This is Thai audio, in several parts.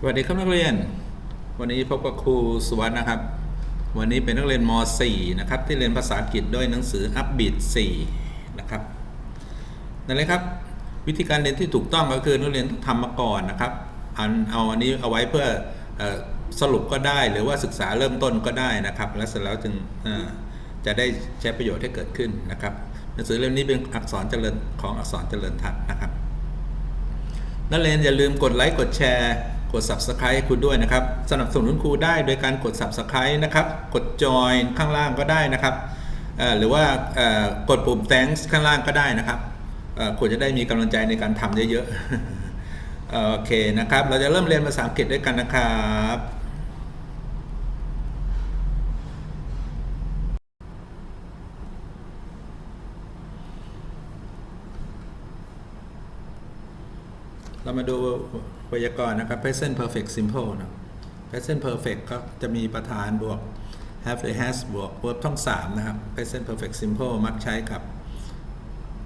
สวัสดีครับนักเรียน วันนี้พบกับครูสุวัสด์นะครับ วันนี้เป็นนักเรียนม .4 นะครับที่เรียนภาษาอังกฤษด้วยหนังสือ Upbeat 4นะครับนั่นเลยครับ วิธีการเรียนที่ถูกต้องก็คือนักเรียนต้องทำมาก่อนนะครับอันเอาอันนี้เอาไว้เพื่ออสรุปก็ได้หรือว่าศึกษาเริ่มต้นก็ได้นะครับ แล้วเสร็จแล้วจึงจะได้ใช้ประโยชน์ให้เกิดขึ้นนะครับหนังสือเล่มนี้เป็นอักษรเจริญของอักษรเจริญทัศนะครับนักเรียนอย่าลืมกดไลค์กดแชร์ กด Subscribe คุณด้วยนะครับ สนับสนุนครูได้โดยการกด Subscribe นะครับ กด Join ข้างล่างก็ได้นะครับ หรือว่ากดปุ่ม Thanks ข้างล่างก็ได้นะครับคุณจะได้มีกำลังใจในการทำเยอะๆ โอเคนะครับ เราจะเริ่มเรียนภาษาอังกฤษด้วยกันนะครับเรามาดู ไวยากรณ์นะครับ present perfect simple นะ present perfect ก็จะมีประธานบวก have หรือ has บวก verb ทั้ง3 นะครับ present perfect simple มักใช้กับ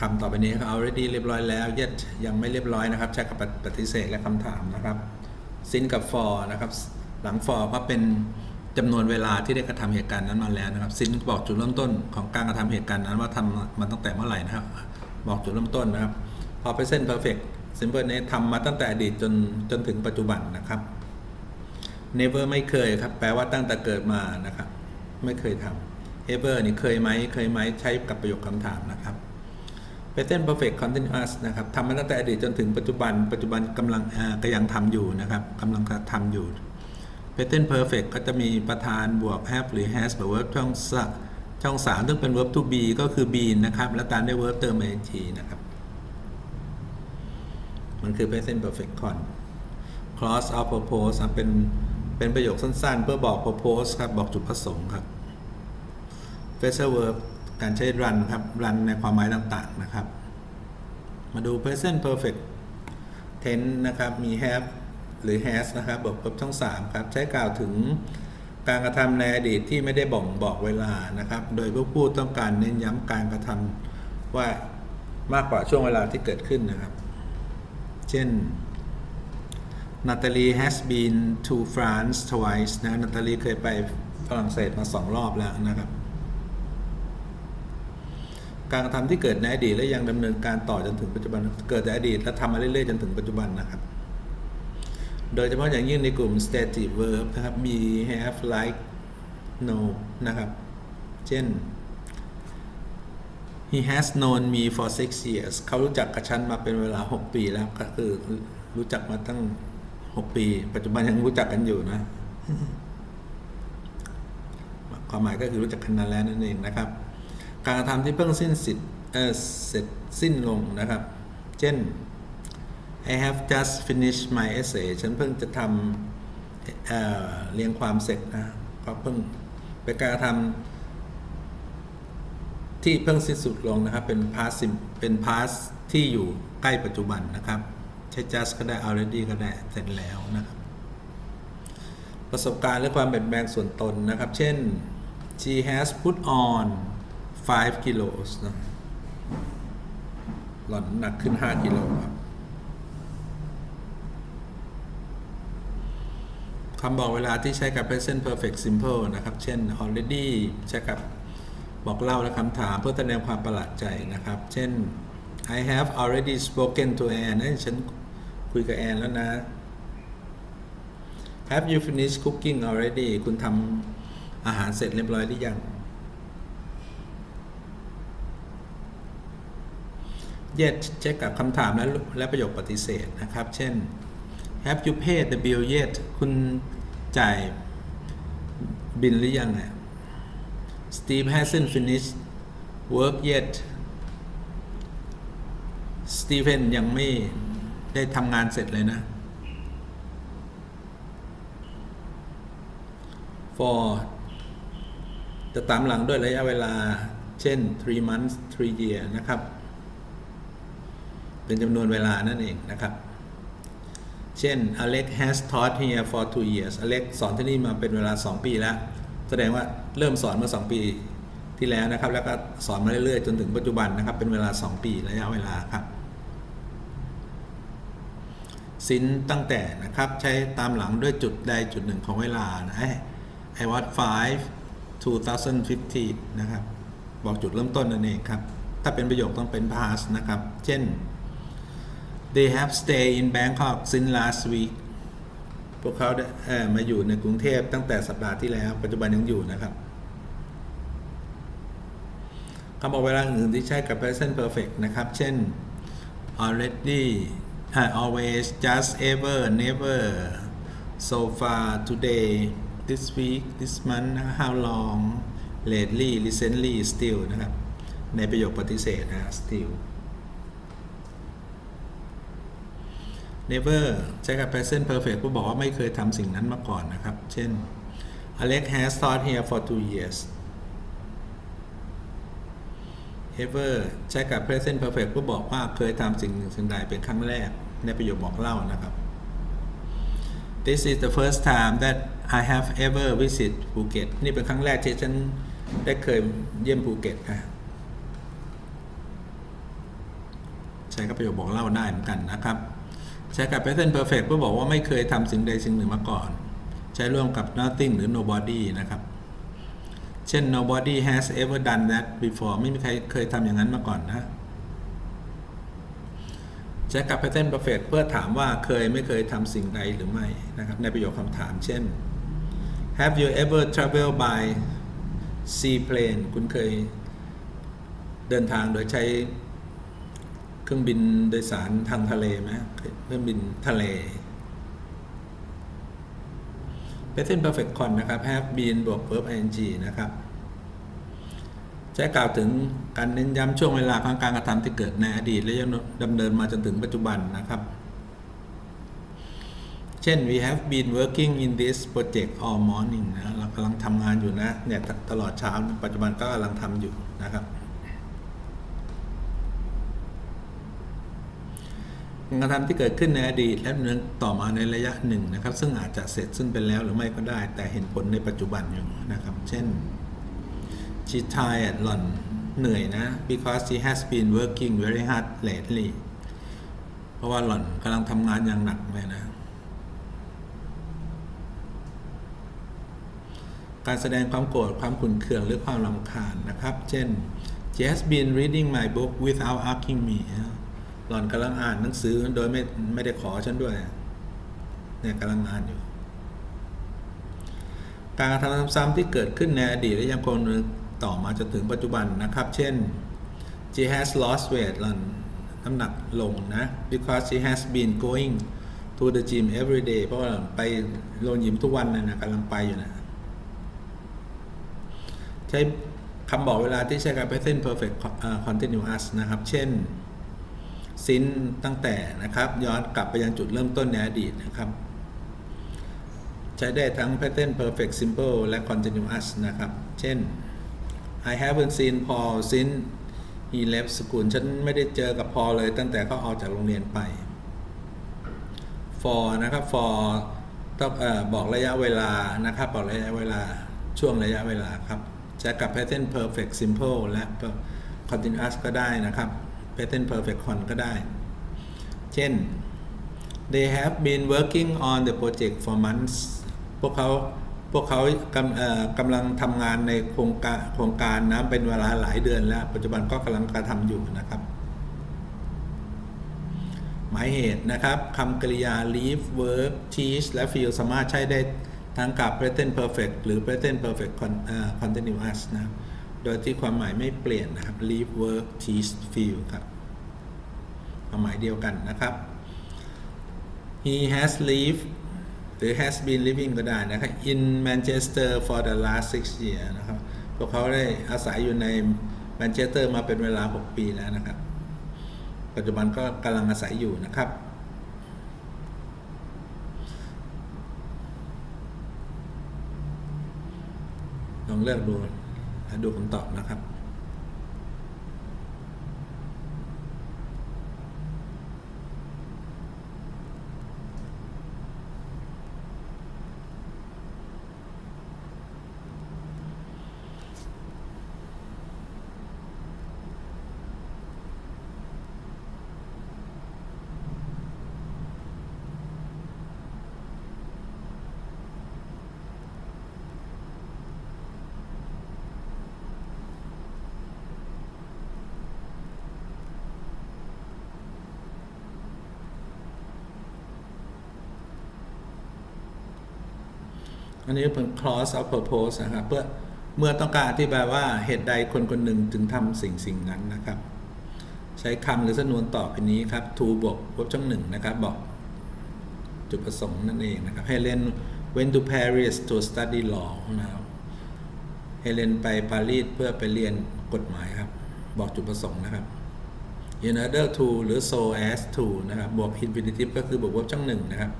คำต่อไปนี้ครับ already เรียบร้อยแล้ว yet ยังไม่เรียบร้อยนะครับ ใช้กับปฏิเสธและคำถามนะครับ sin กับ for นะครับ หลัง for ก็เป็นจำนวนเวลาที่ได้กระทำเหตุการณ์นั้นมาแล้วนะครับ sin บอกจุดเริ่มต้นของการกระทำเหตุการณ์นั้นว่าทำมันตั้งแต่เมื่อไหร่นะครับ บอกจุดเริ่มต้นนะครับพอ present perfect simple นี้ทำมาตั้งแต่อดีตจนจนถึงปัจจุบันนะครับ never ไม่เคยครับ แปลว่าตั้งแต่เกิดมานะครับ ไม่เคยทำ ever นี่เคยไหมเคยไหมใช้กับประโยคคำถามนะครับ present perfect continuous นะครับทำมาตั้งแต่อดีตจนถึงปัจจุบัน ปัจจุบันกำลังก็ยังทำอยู่นะครับกำลังทำอยู่ present perfect ก็จะมีประธานบวก have หรือ has บวก verb ช่องสะช่องสามซึ่งเป็น verb to be ก็คือ been นะครับ แล้วตามด้วย verb เติม ing นะครับ มันคือ present perfect con clause of purpose ครับเป็นเป็นประโยคสั้นๆ เพื่อบอก purpose ครับ บอกจุดประสงค์ครับ phrasal verb การใช้ run ครับ run ในความหมายต่างๆนะครับ มาดู present perfect tense นะครับ มี have หรือ has นะครับบอก verb ทั้ง 3 ครับ ใช้กล่าวถึงการกระทำในอดีตที่ไม่ได้บ่งบอกเวลานะครับ โดยผู้พูดต้องการเน้นย้ำการกระทำว่ามากกว่าช่วงเวลาที่เกิดขึ้นนะครับ เช่น Natalie has been to France twice นะนาตาลีเคยไปฝรั่งเศสมาสองรอบแล้วนะครับ การกระทำที่เกิดในอดีตและยังดำเนินการต่อจนถึงปัจจุบันเกิดในอดีตและทำมาเรื่อยๆจนถึงปัจจุบันนะครับ โดยเฉพาะอย่างยิ่งในกลุ่ม stative verb นะครับมี have like no นะครับ เช่น he has known me for six years เขารู้จักกับฉันมาเป็นเวลา 6 ปีแล้วก็คือรู้จักมาตั้ง 6 ปี ปัจจุบันยังรู้จักกันอยู่นะ ความหมายก็คือรู้จักกันนานแล้วนั่นเองนะครับ การกระทำที่เพิ่งสิ้นสิทธิ์เออเสร็จสิ้นลงนะครับ เช่น I have just finished my essay ฉันเพิ่งจะทำเเรียงความเสร็จนะก็เพิ่งเป็นการกระทำ ที่เพิ่งสิ้นสุดลงนะครับเป็น past เป็น past ที่อยู่ใกล้ปัจจุบันนะครับ ใช้ just ก็ได้ already ก็ได้เสร็จแล้วนะครับ ประสบการณ์และความเปลี่ยนแปลงส่วนตนนะครับ เช่น she has put on 5 kilos นะหล่อนหนักขึ้น 5 กิโลครับคำบอกเวลาที่ใช้กับ present perfect simple นะครับ เช่น already ใช้กับ บอกเล่าและคำถามเพื่อแสดงความประหลาดใจนะครับ เช่น I have already spoken to Anne ฉันคุยกับแอนแล้วนะ Have you finished cooking already คุณทำอาหารเสร็จเรียบร้อยหรือยัง Yet เช็คกับคำถามและและประโยคปฏิเสธนะครับ เช่น Have you paid the bill yet คุณจ่ายบินหรือยังเนี่ย Steve hasn't finished work yet Stephen ยังไม่ได้ทำงานเสร็จเลยนะ for จะตามหลังด้วยระยะเวลาเช่น three months three year นะครับ เป็นจำนวนเวลานั่นเองนะครับ เช่น Alex has taught here for two years Alex สอนที่นี่มาเป็นเวลา 2 ปีแล้ว แสดงว่าเริ่มสอนเมื่อ 2 ปีที่แล้วนะครับ แล้วก็สอนมาเรื่อยๆ จนถึงปัจจุบันนะครับ เป็นเวลา 2 ปีระยะเวลาครับ since ตั้งแต่นะครับ ใช้ตามหลังด้วยจุดใดจุดหนึ่งของเวลานะ I I was 5 2015 นะครับ บอกจุดเริ่มต้นนั่นเองครับ ถ้าเป็นประโยคต้องเป็น past นะครับ เช่น they have stayed in Bangkok since last week พวกเขาเมาอยู่ในกรุงเทพตั้งแต่สัปดาห์ที่แล้ว ปัจจุบันยังอยู่นะครับคำบอกเวลาอื่นที่ใช้กับ present perfect นะครับ เช่น already always just ever never so far today this week this month how long lately recently still นะครับ ในประโยคปฏิเสธนะ still never ใช้กับ present perfect ก็บอกว่าไม่เคยทำสิ่งนั้นมาก่อนนะครับ เช่น Alex has taught here for two years ever ใช้กับ present perfect ก็บอกว่าเคยทำสิ่งสิ่งใดเป็นครั้งแรก ในประโยคบอกเล่านะครับ This is the first time that I have ever visit Phuket นี่เป็นครั้งแรกที่ฉันได้เคยเยี่ยมภูเก็ตค่ะใช้กับประโยคบอกเล่าได้เหมือนกันนะครับ ใช้กับ present perfect ก็บอกว่าไม่เคยทำสิ่งใดสิ่งหนึ่งมาก่อน ใช้ร่วมกับ nothing หรือ nobody นะครับ เช่น nobody has ever done that before ไม่มีใครเคยทำอย่างนั้นมาก่อนนะ ใช้กับ present perfect เพื่อถามว่าเคยไม่เคยทำสิ่งใดหรือไม่นะครับ ในประโยคคำถาม เช่น Have you ever traveled by seaplane คุณเคยเดินทางโดยใช้ เครื่องบินโดยสารทางทะเลไหมเครื่องบินทะเล present perfect con นะครับ have been บวก verb ing นะครับ ใช้กล่าวถึงการเน้นย้ำช่วงเวลาของการกระทำที่เกิดในอดีต และยังดำเนินมาจนถึงปัจจุบันนะครับ เช่น we have been working in this project all morning นะ เรากำลังทำงานอยู่นะ เนี่ยตลอดเช้า ปัจจุบันก็กำลังทำอยู่นะครับ การกระทำที่เกิดขึ้นในอดีต และดำเนินต่อมาในระยะหนึ่งนะครับ ซึ่งอาจจะเสร็จสิ้นไปแล้วหรือไม่ก็ได้ แต่เห็นผลในปัจจุบันอยู่นะครับ เช่น she tired หล่อนเหนื่อยนะ because she has been working very hard lately เพราะว่าหล่อนกำลังทำงานอย่างหนักเลยนะ การแสดงความโกรธความขุ่นเคืองหรือความรำคาญนะครับ เช่น she has been reading my book without asking me หล่อนกำลังอ่านหนังสือโดยไม่ไม่ได้ขอฉันด้วย เนี่ยกำลังอ่านอยู่ การกระทำซ้ำๆที่เกิดขึ้นในอดีตและยังคงต่อมาจนถึงปัจจุบันนะครับ เช่น she has lost weight หล่อนน้ำหนักลงนะ because she has been going to the gym every day เพราะว่าไปโรงยิมทุกวันนะนะกำลังไปอยู่นะ ใช้คำบอกเวลาที่ใช้กับ present perfect continuous นะครับ เช่น ซินตั้งแต่นะครับ ย้อนกลับไปยังจุดเริ่มต้นในอดีตนะครับ ใช้ได้ทั้ง present perfect simple และ continuous นะครับ เช่น I haven't seen Paul since he left school ฉันไม่ได้เจอกับพอเลยตั้งแต่เขาออกจากโรงเรียนไป for นะครับ for ต้องอบอกระยะเวลานะครับ บอกระยะเวลาช่วงระยะเวลาครับใช้กับ present perfect simple และ continuous ก็ได้นะครับ present perfect con ก็ได้ เช่น they have been working on the project for months พวกเขาพวกเขากำเกำลังทำงานในโครงการโครงการนะเป็นเวลาหลายเดือนแล้ว ปัจจุบันก็กำลังกระทำอยู่นะครับ หมายเหตุนะครับคำกริยา live work teach และ feel สามารถใช้ได้ทั้งกับ present perfect หรือ present perfect continuous นะ โดยที่ความหมายไม่เปลี่ยนนะครับ live work teach feel ครับความหมายเดียวกันนะครับ he has lived หรือ has been living ก็ได้นะครับ in Manchester for the last six year นะครับพวกเขาได้อาศัยอยู่ในแมนเชสเตอร์มาเป็นเวลา 6 ปีแล้วนะครับ ปัจจุบันก็กำลังอาศัยอยู่นะครับ ลองเลือกดู ดูคำตอบนะครับ อันนี้เป็น clause of purpose นะครับเพื่อเมื่อต้องการอธิบายว่าเหตุใดคนคนหนึ่งจึงทำสิ่งสิ่งนั้นนะครับ ใช้คำหรือสำนวนต่อไปนี้ครับ to บวก verb ช่องหนึ่งนะครับ บอก จุดประสงค์นั่นเองนะครับให้เล่น went to Paris to study law นะครับเฮเลนไปปารีสเพื่อไปเรียนกฎหมายครับ บอกจุดประสงค์นะครับ in order to หรือ so as to นะครับ บวก infinitive ก็คือบวก verb ช่องหนึ่งนะครับ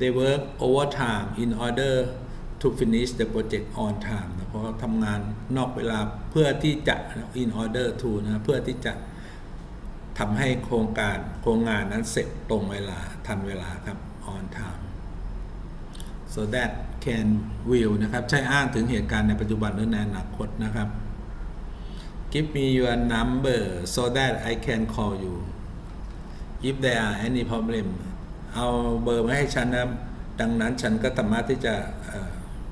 they work overtime in order to finish the project on time นะเพราะทำงานนอกเวลาเพื่อที่จะ in order to นะเพื่อที่จะทำให้โครงการโครงงานนั้นเสร็จตรงเวลาทันเวลาครับ on time so that can will นะครับ ใช้อ้างถึงเหตุการณ์ในปัจจุบันหรือในอนาคตนะครับ give me your number so that I can call you if there are any problem เอาเบอร์มาให้ฉันนะดังนั้นฉันก็สามารถที่จะ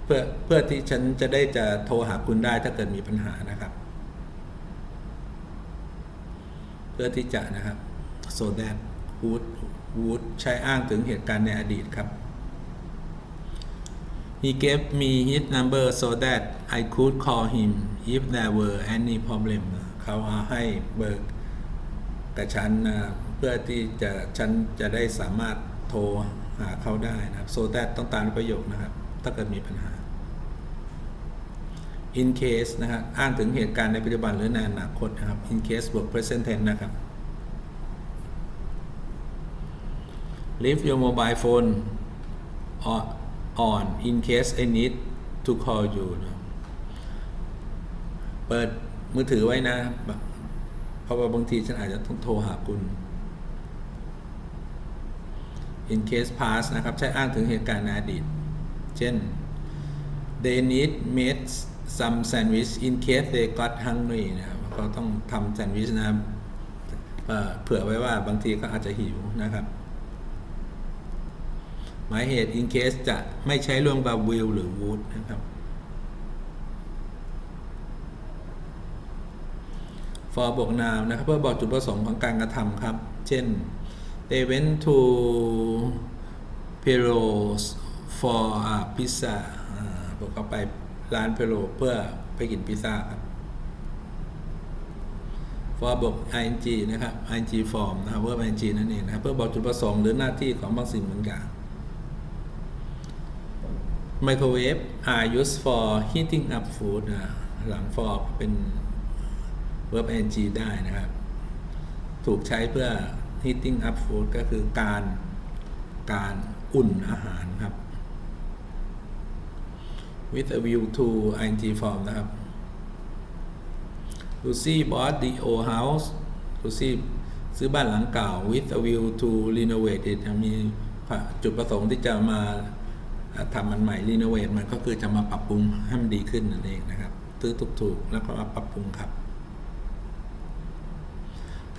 เพื่อเพื่อที่ฉันจะได้จะโทรหาคุณได้ถ้าเกิดมีปัญหานะครับ เพื่อที่จะนะครับ so that would would ใช้อ้างถึงเหตุการณ์ในอดีตครับ He gave me his number so that I could call him if there were any problem เขาเอาให้เบอร์กับฉันนะเพื่อที่จะฉันจะได้สามารถ โทรหาเขาได้นะครับ so that ต้องตามประโยคนะครับ ถ้าเกิดมีปัญหา in case นะครับอ้างถึงเหตุการณ์ในปัจจุบันหรือในอนาคตนะครับ in case บวก present tense นะครับ leave your mobile phone on on in case I need to call you นะครับเปิดมือถือไว้นะ เพราะว่าบางทีฉันอาจจะต้องโทรหาคุณ in case past นะครับ ใช้อ้างถึงเหตุการณ์ในอดีต เช่น they need made some sandwich in case they got hungry นะครับเขาต้องทำแซนด์วิชนะเเผื่อไว้ว่าบางทีก็อาจจะหิวนะครับ หมายเหตุ in case จะไม่ใช้ร่วมกับ will หรือ would นะครับ for บวก now นะครับ เพื่อบอกจุดประสงค์ของการกระทำครับ เช่น they went to Pero's for a pizza พวกเขาไปร้านเพโรเพื่อไปกินพิซซ่าครับ for บวก ing นะครับ ing form นะครับ verb ing นั่นเองนะครับเพื่อบอกจุดประสงค์หรือหน้าที่ของบางสิ่งบางอย่าง microwave are used for heating up food นะหลัง for เป็น verb ing ได้นะครับ ถูกใช้เพื่อ heating up food ก็คือการการอุ่นอาหารครับ with a view to ing form นะครับ Lucy bought the old house Lucy ซื้อบ้านหลังเก่า with a view to renovate it มีจุดประสงค์ที่จะมาทำมันใหม่ renovate มันก็คือจะมาปรับปรุงให้มันดีขึ้นนั่นเองนะครับ ซื้อถูกๆ แล้วก็มาปรับปรุงครับ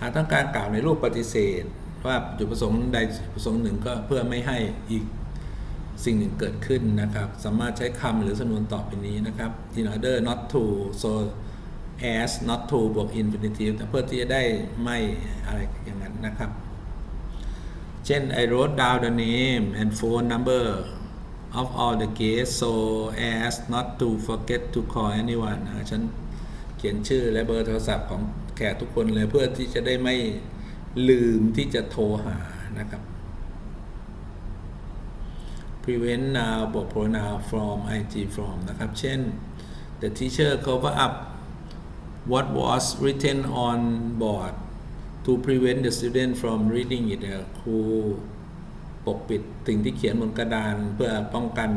หากต้องการกล่าวในรูปปฏิเสธ ว่าจุดประสงค์ใดประสงค์หนึ่งก็เพื่อไม่ให้อีกสิ่งหนึ่งเกิดขึ้นนะครับ สามารถใช้คำหรือสำนวนต่อไปนี้นะครับ in order not to so as not to บวก infinitive เพื่อที่จะได้ไม่อะไรอย่างนั้นนะครับ เช่น I wrote down the name and phone number of all the guests so as not to forget to call anyone นะฉันเขียนชื่อและเบอร์โทรศัพท์ของ แขกทุกคนเลยเพื่อที่จะได้ไม่ลืมที่จะโทรหานะครับ prevent now บวก pronoun from ig from นะครับ เช่น the teacher cover up what was written on board to prevent the student from reading it ครูปกปิดสิ่งที่เขียนบนกระดานเพื่อป้องกัน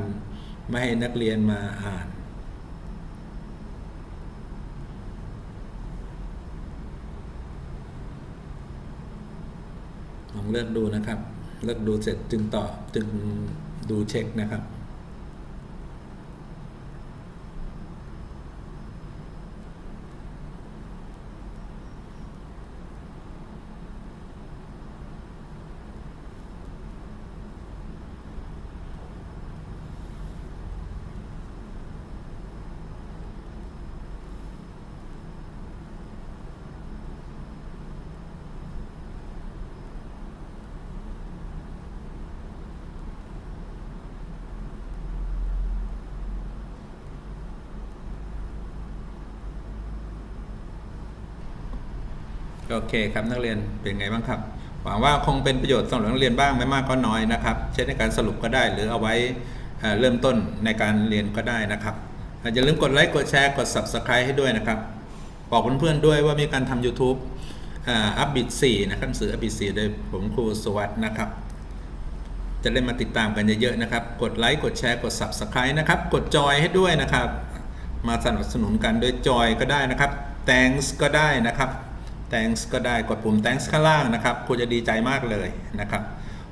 ไม่ให้นักเรียนมาอ่าน ลอง เลือกดูนะครับ เลือกดูเสร็จจึงต่อจึงดูเช็คนะครับ โอเคครับนักเรียนเป็นไงบ้างครับ หวังว่าคงเป็นประโยชน์สำหรับนักเรียนบ้างไม่มากก็น้อยนะครับใช้ในการสรุปก็ได้หรือเอาไว้เริ่มต้นในการเรียนก็ได้นะครับอย่าลืมกดไลค์กดแชร์กด Subscribe ให้ด้วยนะครับ บอกเพื่อนๆด้วยว่ามีการทำ YouTube อัพบิท4นะครับหนังสืออัพบิท4โดยผมครูสวัสด์นะครับ จะได้มาติดตามกันเยอะๆนะครับ กดไลค์กดแชร์กด Subscribe นะครับ กดจอยให้ด้วยนะครับ มาสนับสนุนกันด้วยจอยก็ได้นะครับ thanks ก็ได้นะครับ thanks ก็ได้กดปุ่ม thanks ข้างล่างนะครับครูจะดีใจมากเลยนะครับ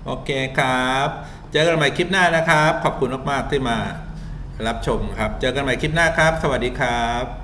โอเคครับ เจอกันใหม่คลิปหน้านะครับ ขอบคุณมาก ๆ ที่มารับชมครับ เจอกันใหม่คลิปหน้าครับ สวัสดีครับ